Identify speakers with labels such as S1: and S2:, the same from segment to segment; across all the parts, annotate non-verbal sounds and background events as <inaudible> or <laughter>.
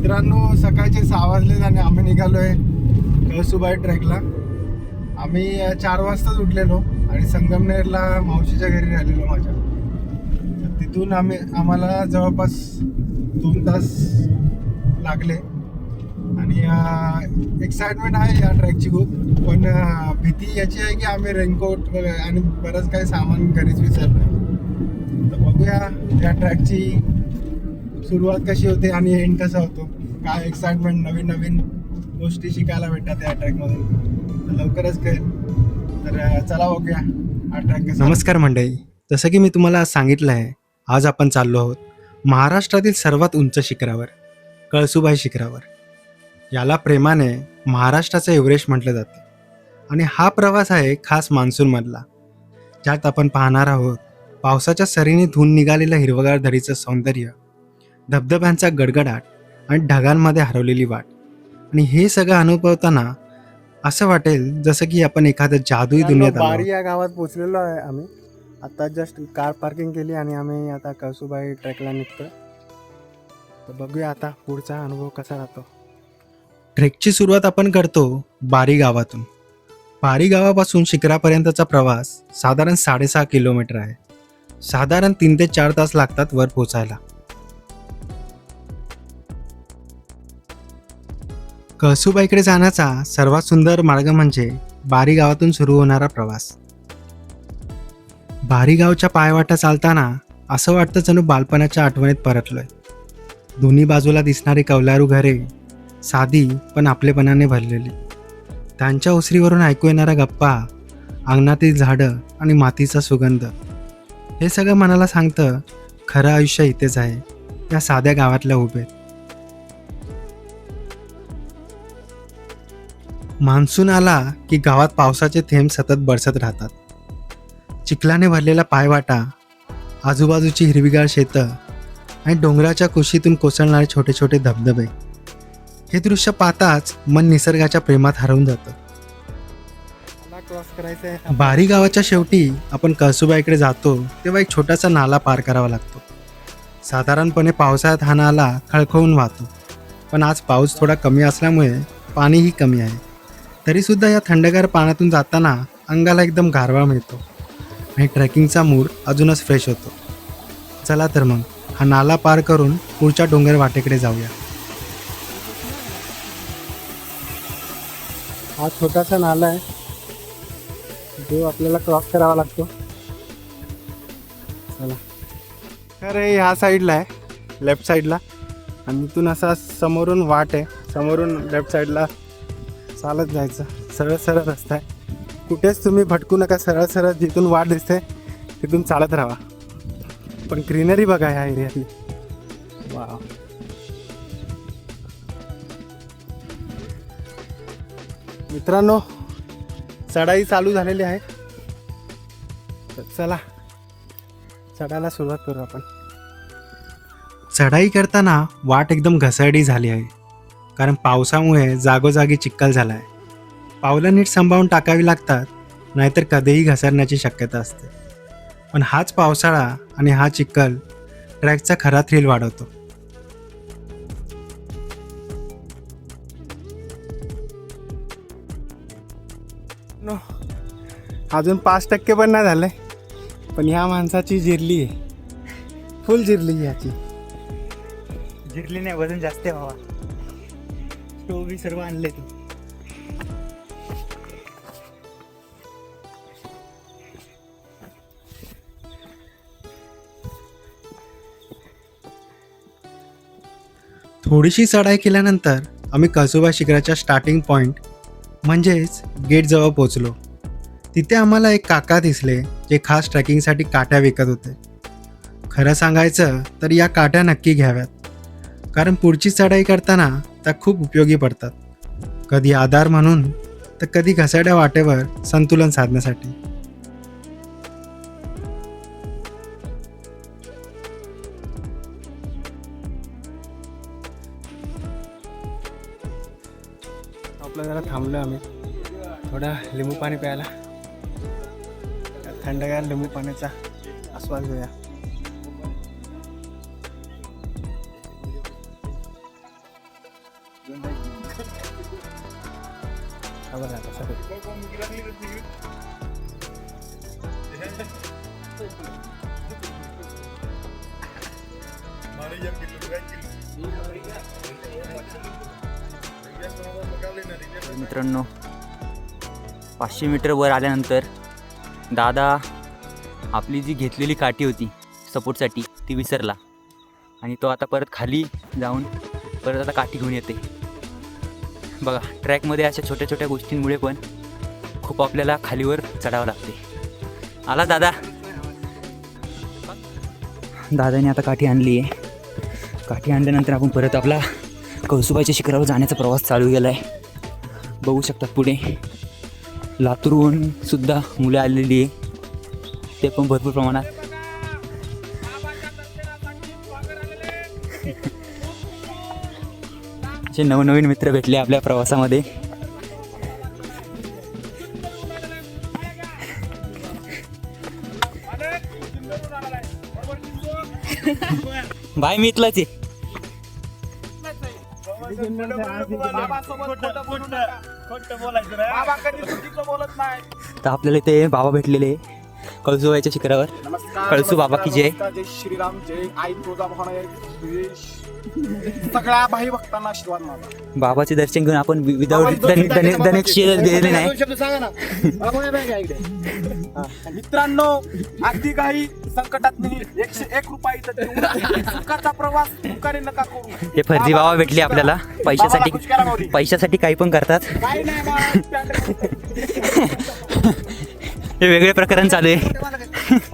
S1: मित्रांनो सकाळचे सहा वाजले आणि आम्ही निघालोय कळसुबाई ट्रेकला. आम्ही चार वाजताच उठलेलो आणि संगमनेरला मावशीच्या घरी राहिलेलो माझ्या. तर तिथून आम्ही आम्हाला जवळपास दोन तास लागले. आणि एक्साइटमेंट आहे या ट्रॅकची खूप. पण भीती याची आहे की आम्ही रेनकोट वगैरे आणि बरंच काही सामान घरीच विसरलो तर बघूया या ट्रॅकची सुरुवात कशी होते आणि एंड कसा होतो? काय एक्साइटमेंट नवीन नवीन गोष्टी शिकायला भेटतात या ट्रॅकमधून लवकरच कळेल. तर चला बघूया. हा ट्रॅक
S2: नमस्कार मंडळी. जसं की मी तुम्हाला सांगितलं आहे आज आपण चाललो आहोत महाराष्ट्रातील सर्वात उंच शिखरावर कळसुबाई शिखरावर. याला प्रेमाने महाराष्ट्राचं एव्हरेस्ट म्हटलं जातं. आणि हा प्रवास आहे खास मान्सूनमधला. ज्यात आपण पाहणार आहोत पावसाच्या सरीने धुवून निघालेलं हिरवगार धरीचं सौंदर्य धबधब्यांचा गडगडाट आणि ढगांमध्ये हरवलेली वाट. आणि हे सगळं अनुभवताना असं वाटेल जसं की आपण एखाद्या जादुई दुनियेत.
S1: बारी या गावात पोहोचलेलो आहे आम्ही. आता जस्ट कार पार्किंग केली आणि आम्ही आता कळसुबाई ट्रॅकला निघतो तर बघूया आता पुढचा अनुभव कसा राहतो.
S2: ट्रेकची सुरुवात आपण करतो बारी गावातून. बारी गावापासून शिखरापर्यंतचा प्रवास साधारण साडेसहा किलोमीटर आहे. साधारण तीन ते चार तास लागतात वर पोचायला. कळसुबाईकडे जाण्याचा सर्वात सुंदर मार्ग म्हणजे बारी गावातून सुरू होणारा प्रवास. बारी गावच्या पायवाटा चालताना असं वाटतं जणू बालपणाच्या आठवणीत परतलोय. दोन्ही बाजूला दिसणारी कौलारू घरे साधी पण आपलेपणाने भरलेली. त्यांच्या ओसरीवरून ऐकू येणाऱ्या गप्पा अंगणातील झाडं आणि मातीचा सुगंध. हे सगळं मनाला सांगतं खरं आयुष्य इथेच आहे. या साध्या गावातल्या उभेत. मान्सून आला की गावात पावसाचे थेंब सतत बरसत राहतात. चिखलाने भरलेला पायवाटा आजूबाजूची हिरवीगार शेतं आणि डोंगराच्या कुशीतून कोसळणारे छोटे छोटे धबधबे हे दृश्य पाहताच मन निसर्गाच्या प्रेमात हरवून जातं. बारी गावाच्या शेवटी आपण कळसुबाईकडे जातो तेव्हा एक छोटासा नाला पार करावा लागतो. साधारणपणे पावसाळ्यात हा नाला खळखळून वाहतो. पण आज पाऊस थोडा कमी असल्यामुळे पाणीही कमी आहे. तरीसुद्धा या थंडगार पाण्यातून जाताना अंगाला एकदम गारवा मिळतो आणि ट्रेकिंगचा मूड अजूनच फ्रेश होतो. चला तर मग हा नाला पार करून पुढच्या डोंगर वाटेकडे जाऊया.
S1: हा छोटासा नाला आहे. जो आपल्याला क्रॉस करावा लागतो. चला. खरं ह्या साईडला आहे. लेफ्ट साईडला आणि इथून असा समोरून वाट आहे. समोरून लेफ्ट साईडला चालत जायचं. सरळ सरळ रस्ता आहे. कुठेच तुम्ही भटकू नका. सरळ सरळ जिथून वाट दिसते तिथून चालत राहा. पण ग्रीनरी बघा ह्या एरियातली. वा मित्रांनो चढाई चालू झालेली आहे. तर चला चढायला सुरुवात करू आपण.
S2: चढाई करताना वाट एकदम घसरडी झाली आहे. कारण पावसामुळे जागोजागी चिखल झाला आहे पावलं नीट सांभाळून टाकावी लागतात नाहीतर कधीही घसरण्याची शक्यता असते. पण हाच पावसाळा आणि हा चिखल ट्रॅकचा खरा थ्रिल वाढवतो.
S1: नो अजून पाच टक्के पण नाही झालंय. पण ह्या माणसाची जिरली आहे. फुल जिरली आहे ह्याची जिरली नाही वजन जास्त आहे बाबा तो बी सर्व आणले तू.
S2: थोडीशी चढाई केल्यानंतर आम्ही कसुबा शिखराच्या स्टार्टिंग पॉईंट म्हणजेच गेटजवळ पोचलो तिथे आम्हाला एक काका दिसले जे खास ट्रॅकिंगसाठी काट्या विकत होते. खरं सांगायचं तर या काट्या नक्की घ्याव्यात. कारण पुढची चढाई करताना त्या खूप उपयोगी पडतात. कधी आधार म्हणून तर कधी घसाड्या वाटेवर संतुलन साधण्यासाठी.
S1: आपलं जरा थांबलो आम्ही. थोडा लिंबू पाणी प्यायला. थंडगार लिंबू पाण्याचा आस्वाद घेऊया.
S2: बघा आता सगळं.
S3: मित्रांनो पाचशे मीटर वर आल्यानंतर दादा आपली जी घेतलेली काठी होती सपोर्टसाठी ती विसरला आणि तो आता परत खाली जाऊन परत आता काठी घेऊन येते बघा ट्रॅकमध्ये अशा छोट्या छोट्या गोष्टींमुळे पण खूप आपल्याला खालीवर चढावं लागते. आला दादा. दादाने आता काठी आणली आहे. काठी आणल्यानंतर आपण परत आपला कौसुबाच्या शिखरावर जाण्याचा प्रवास चालू केला आहे बघू शकतात पुढे. लातूरहून सुद्धा मुलं आलेली आहे. ते पण भरपूर प्रमाणात असे नवनवीन मित्र भेटले आपल्या प्रवासामध्ये. बाय मी इथलाच आहे. तर आपल्याला इथे बाबा भेटलेले कळसुबाईच्या शिखरावर. कळसू बाबा की जय.
S4: श्रीराम जय. आई सगळ्या भाई भक्तांना आशीर्वाद माझा
S3: बाबाचे दर्शन घेऊन आपण विदाऊट दिलेले नाही.
S4: मित्रांनो अगदी काही संकटात नाही. एकशे एक रुपया इथं देऊन सुखाचा प्रवास नका करू.
S3: हे फर्जी बाबा भेटले आपल्याला. पैशासाठी. पैशासाठी काही पण करतात. <laughs> हे वेगळे प्रकरण चालू आहे. <laughs> <laughs>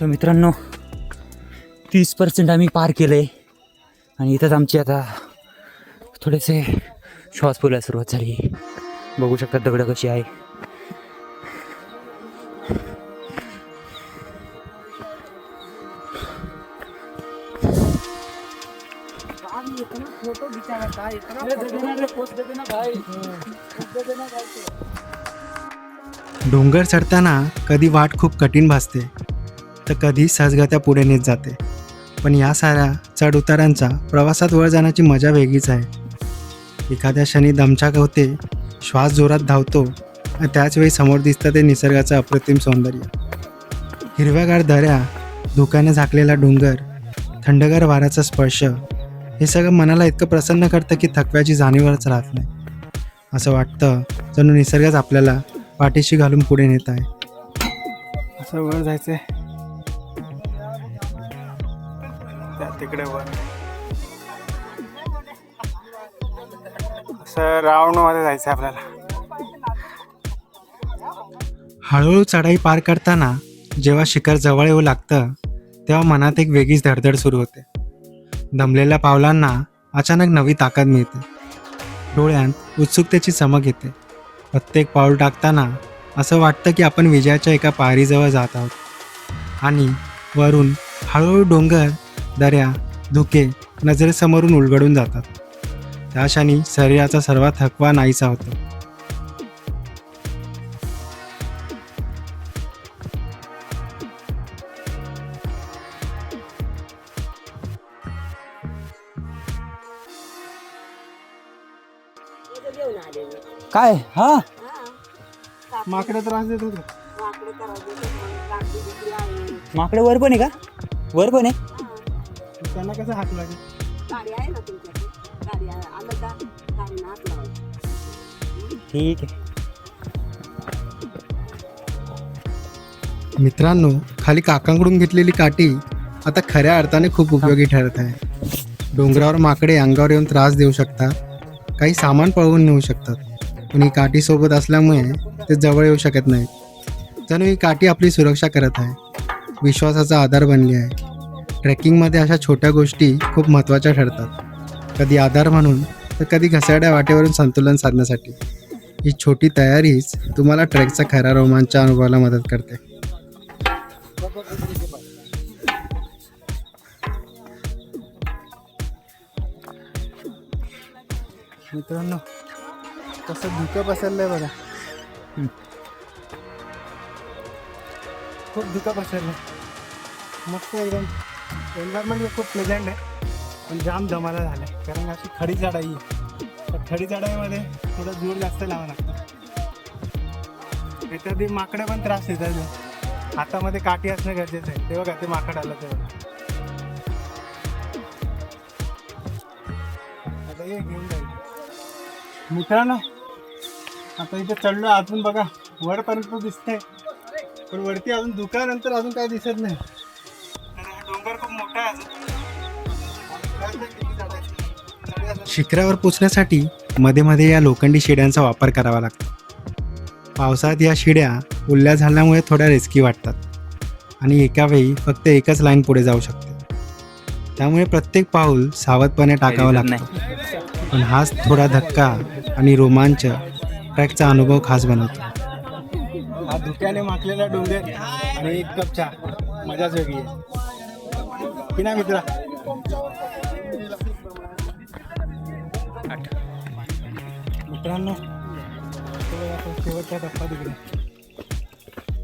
S3: तर मित्रांनो तीस पर्सेंट आम्ही पार केलं आहे आणि इथंच आमची आता थोडेसे श्वास फुलायला सुरुवात झाली. बघू शकता दगडं कशी आहे.
S2: डोंगर चढताना कधी वाट खूप कठीण भासते. तर कधी सहजगत्या पुढे नेत जाते. पण या साऱ्या चढउतारांचा प्रवासात वर जाण्याची मजा वेगळीच आहे. एखाद्या क्षणी दमछाक होते श्वास जोरात धावतो आणि त्याचवेळी समोर दिसतं ते निसर्गाचं अप्रतिम सौंदर्य. हिरव्यागार दऱ्या धुक्याने झाकलेला डोंगर थंडगार वाऱ्याचा स्पर्श हे सगळं मनाला इतकं प्रसन्न करतं की थकव्याची जाणीवच राहत नाही. असं वाटतं जणू निसर्गच आपल्याला पाठीशी घालून पुढे नेत आहे.
S1: असं वर जायचं आहे तिकडे वर असं राऊंडमध्ये आपल्याला.
S2: हळूहळू चढाई पार करताना जेव्हा शिखर जवळ येऊ लागतं तेव्हा मनात एक वेगळीच धडधड सुरू होते. दमलेल्या पावलांना अचानक नवी ताकद मिळते. डोळ्यांत उत्सुकतेची चमक येते. प्रत्येक पाऊल टाकताना असं वाटतं की आपण विजयाच्या एका पायरीजवळ जात आहोत. आणि वरून हळूहळू डोंगर दऱ्या धुके नजरेसमोरून उलगडून जातात. त्या क्षणी शरीराचा सर्व थकवा नाहीसा होतो.
S3: काय? हा?
S1: माकडे त्रास देत होते.
S3: माकडे वर पण आहे का? वर पण आहे?
S1: त्यांना कसं हात लागेल?
S5: गाडी आहे ना तुमच्याकडे? गाडी आहे. आलं का? गाडीनं हात लावायचा.
S3: ठीक आहे.
S2: मित्रांनो खाली काकांकडून घेतलेली काठी आता खऱ्या अर्थाने खूप उपयोगी ठरत आहे. डोंगरावर माकडे अंगावर येऊन त्रास देऊ शकतात. काही सामान पळवून नेऊ शकतात. पण ही काठी सोबत असल्यामुळे ते जवळ येऊ शकत नाहीत. जणू ही काठी आपली सुरक्षा करत आहे. विश्वासाचा आधार बनली आहे. ट्रेकिंगमध्ये अशा छोट्या गोष्टी खूप महत्त्वाच्या ठरतात. कधी आधार म्हणून तर कधी घसरड्या वाटेवरून संतुलन साधण्यासाठी. ही छोटी तयारीच तुम्हाला ट्रेकचा खरा रोमांच अनुभवायला मदत करते.
S1: मित्रांनो कसं धुकं पसरलंय बघा. खूप धुका पसरलं मस्त एकदम. एन्व्हायरमेंट म्हणजे खूप प्लेझंट आहे. पण जाम जमाला झालं कारण अशी खडी चढाई आहे. तर खडी चढाईमध्ये थोडं जोर जास्त लावा लागतं. त्याच्यात ते माकडे पण त्रास देतात हातामध्ये काठी असणं गरजेचं आहे. तेव्हा का ते माकड आलं तेव्हा आता हे घेऊन जाईल. मित्रांनो आता इथे चढलो. अजून बघा वरपर्यंत दिसतंय. पण वरती अजून दुकानानंतर अजून काय दिसत नाही.
S2: शिखरावर पोचण्यासाठी मध्ये मध्ये या लोखंडी शिड्यांचा वापर करावा लागतो. पावसाळ्यात या शिड्या ओल्या झाल्यामुळे थोड्या रिस्की वाटतात आणि एका वेळी फक्त एकच लाईन पुढे जाऊ शकते. त्यामुळे प्रत्येक पाऊल सावधपणे टाकावं लागतं. पण हाच थोडा धक्का आणि रोमांच ट्रॅकचा अनुभव खास बनवतो.
S1: हा धुक्याने माखलेला डोंगर आणि एक कप चहा. मजाच वेगळी आहे. की नाही मित्रा. मित्रांनो तो शेवटचा टप्पा तिकडे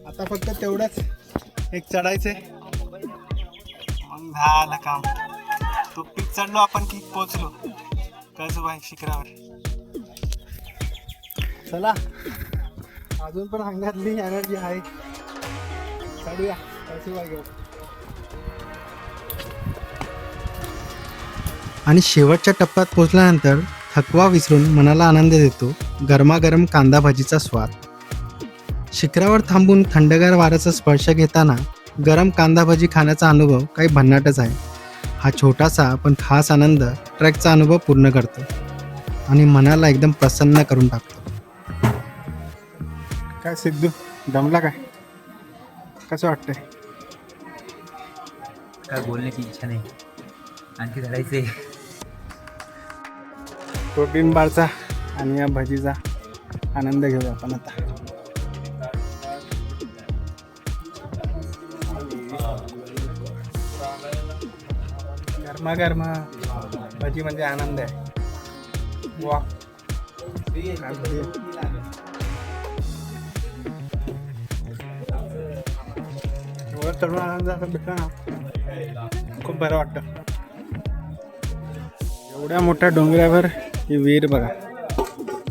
S1: आता फक्त तेवढंच एक चढायचंय मग झालं काम. तो पीक चढलो आपण की पोचलो. कसं शिखरावर. चला. अजून पण अंगातली एनर्जी आहे. चढूया. कसं घेऊ
S2: आणि शेवटच्या टप्प्यात पोचल्यानंतर थकवा विसरून मनाला आनंद देतो गरमागरम कांदा भाजीचा स्वाद. शिखरावर थांबून थंडगार वाऱ्याचा स्पर्श घेताना गरम कांदा भाजी खाण्याचा अनुभव काही भन्नाटच आहे. हा छोटासा पण खास आनंद ट्रॅकचा अनुभव पूर्ण करतो आणि मनाला एकदम प्रसन्न करून टाकतो.
S1: काय सिद्धू दमला काय? कसं वाटतंय?
S3: काय बोलण्याची इच्छा नाही. आणखी धरायचे
S1: प्रोटीन बारचा आणि या भजीचा आनंद घेऊ आपण आता. गरमागरमा भजी म्हणजे आनंद आहे. वा. काय आनंद असं भेटला ना खूप बरं वाटतं. एवढ्या मोठ्या डोंगरावर ही विहीर बघा.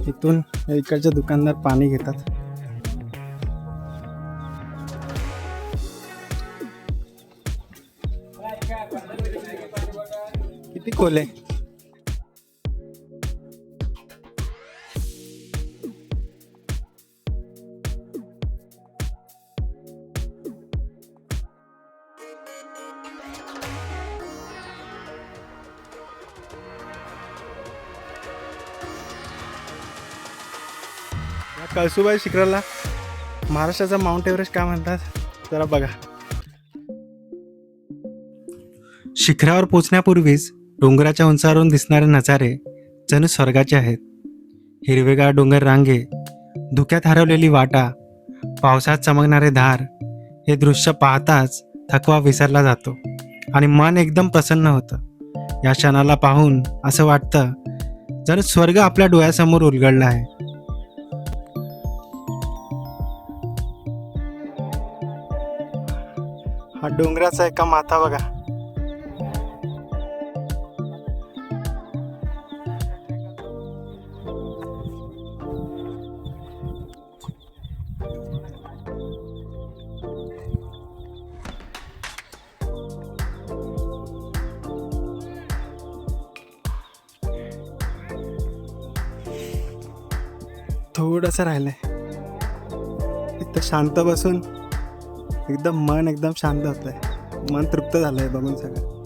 S1: इथून इकडचे दुकानदार पाणी घेतात. किती खोल कळसुबाई शिखराला. महाराष्ट्राचा माउंट एव्हरेस्ट काय म्हणतात? जरा बघा.
S2: शिखरावर पोचण्यापूर्वीच डोंगराच्या उंचावरून दिसणारे नजारे जणू स्वर्गाचे आहेत. हिरवेगार डोंगर रांगे धुक्यात हरवलेली वाटा पावसात चमकणारे धार हे दृश्य पाहताच थकवा विसरला जातो आणि मन एकदम प्रसन्न होतं. या क्षणाला पाहून असं वाटतं जण स्वर्ग आपल्या डोळ्यासमोर उलगडला आहे.
S1: डोंगराचा एका माथा बघा. थोडंसं राहिलंय. इथं शांत बसून एकदम मन एकदम शांत होत आहे मन तृप्त झालं आहे बघून सगळं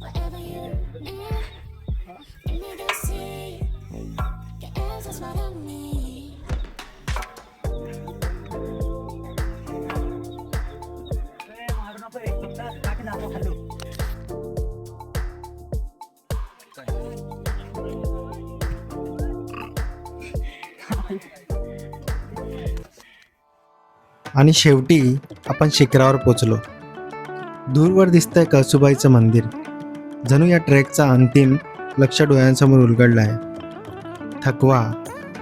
S6: Whatever you.
S2: आणि शेवटी आपण शिखरावर पोचलो. दूरवर दिसतंय कळसुबाईचं मंदिर. जणू या ट्रेकचा अंतिम लक्ष डोळ्यांसमोर उलगडला आहे. थकवा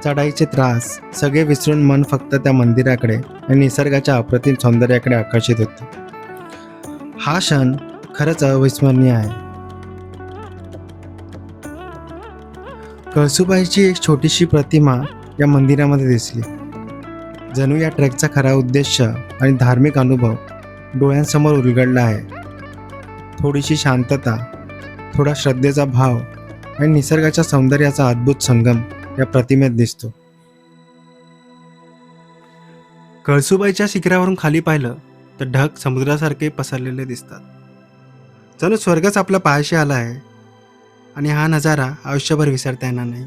S2: चढाईचे त्रास सगळे विसरून मन फक्त त्या मंदिराकडे आणि निसर्गाच्या अप्रतिम सौंदर्याकडे आकर्षित होतं. हा क्षण खरंच अविस्मरणीय आहे. कळसुबाईची एक छोटीशी प्रतिमा या मंदिरामध्ये दिसली. जणू या ट्रेकचा खरा उद्देश आणि धार्मिक अनुभव डोळ्यांसमोर उलगडला आहे. थोडीशी शांतता थोडा श्रद्धेचा भाव आणि निसर्गाच्या सौंदर्याचा अद्भुत संगम या प्रतिमेत दिसतो. कळसुबाईच्या शिखरावरून खाली पाहिलं तर ढग समुद्रासारखे पसरलेले दिसतात. जणू स्वर्गच आपला पायाशी आला आहे आणि हा नजारा आयुष्यभर विसरता येणार नाही.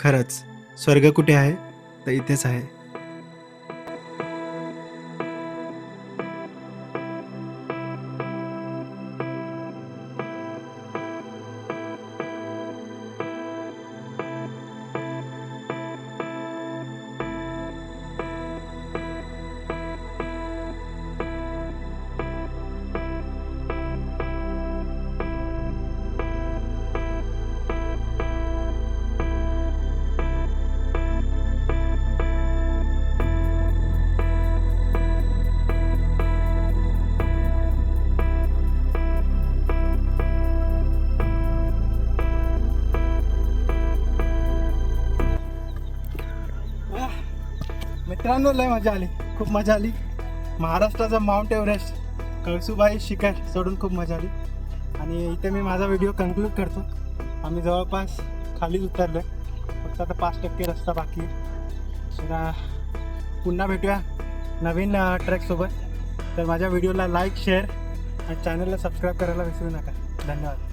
S2: खरंच स्वर्ग कुठे आहे? तर इथेच आहे.
S1: मित्रांनो लय मजा आली. खूप मजा आली. महाराष्ट्राचा माउंट एव्हरेस्ट कळसुबाई शिखर चढून खूप मजा आली. आणि इथे मी माझा व्हिडिओ कन्क्लूड करतो. आम्ही जवळपास खालीच उतरलो फक्त आता पाच टक्के रस्ता बाकी आहे. तर पुन्हा भेटूया नवीन ट्रॅकसोबत तर माझ्या व्हिडिओला लाईक शेअर आणि चॅनलला सबस्क्राईब करायला विसरू नका. धन्यवाद.